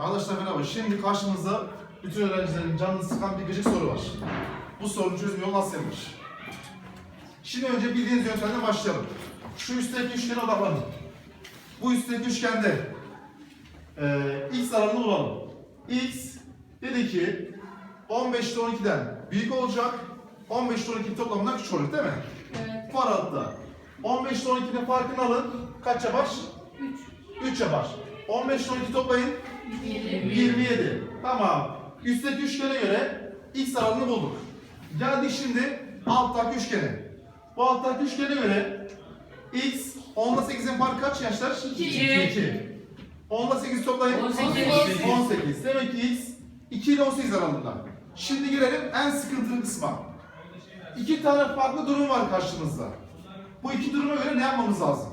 arkadaşlar merhaba. Şimdi karşımızda bütün öğrencilerin canını sıkan bir gıcık soru var. Bu sorunun çözüm yolu nasıl yapılır? Şimdi önce bildiğiniz yöntemle başlayalım. Şu üstteki üçgene odaklanın. Bu üstteki üçgende eee x aralığını bulalım. x dedi ki 15 ile 12'den büyük olacak. 15 ile 12 toplamından küçük olacak değil mi? Evet. Bu aralıkta. 15 ile 12'nin farkını alın. Kaç yapar? 3. 3 yapar. 15 ile 12 toplayın. 20. 27. Tamam. Üstteki üçgene göre x aralığını bulduk. Geldik şimdi alttaki üçgene. Bu alttaki üçgene göre x 10 ile 8'in farkı kaç yaşlar? İki. 2. 10 ile 8 toplayın. 18. 18. Demek ki x 2 ile 18 aralığında. Şimdi gelelim en sıkıntılı kısma. İki tane farklı durum var karşımızda. Bu iki duruma göre ne yapmamız lazım?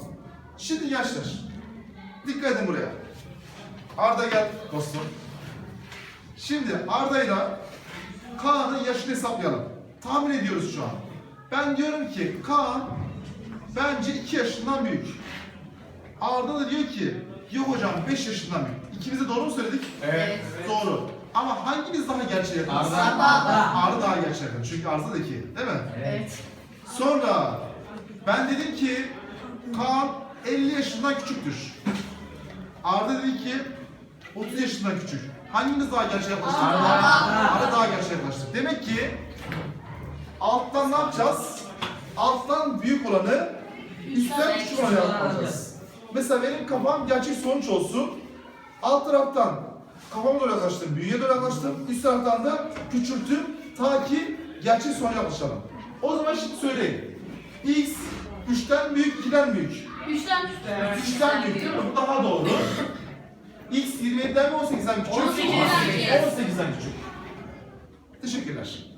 Şimdi gençler, dikkat edin buraya. Arda gel dostum. Şimdi Arda'yla Kaan'ın yaşını hesaplayalım. Tahmin ediyoruz şu an. Ben diyorum ki Kaan bence 2 yaşından büyük. Arda da diyor ki yok hocam 5 yaşından büyük. İkimiz de doğru mu söyledik? Evet. Doğru. Ama hangimiz daha gerçeğe yakın? Arda. Arda. Arda daha gerçeğe yakın. Çünkü Arda da 2. Değil mi? Evet. Sonra ben dedim ki Kaan 50 yaşından küçüktür. Arda dedi ki 30 yaşından küçük. Hangimiz daha gerçeğe yaklaştık? Arda. Daha gerçeğe yaklaştık. Demek ki alttan ne yapacağız? Alttan büyük olanı üstten küçük olanı yapacağız. Mesela benim kafam gerçek sonuç olsun. Alt taraftan kafama doğru yaklaştım, büyüye doğru yaklaştım. Üst taraftan da küçülttüm ta ki gerçek sonuca yaklaşalım. O zaman şimdi söyleyin. X 3'ten büyük, 2'den büyük. 3'ten 3'ten büyük değil mi? Bu daha doğru. X 27'den mi 18'den küçük? 18'den küçük. 18'den küçük. Teşekkürler.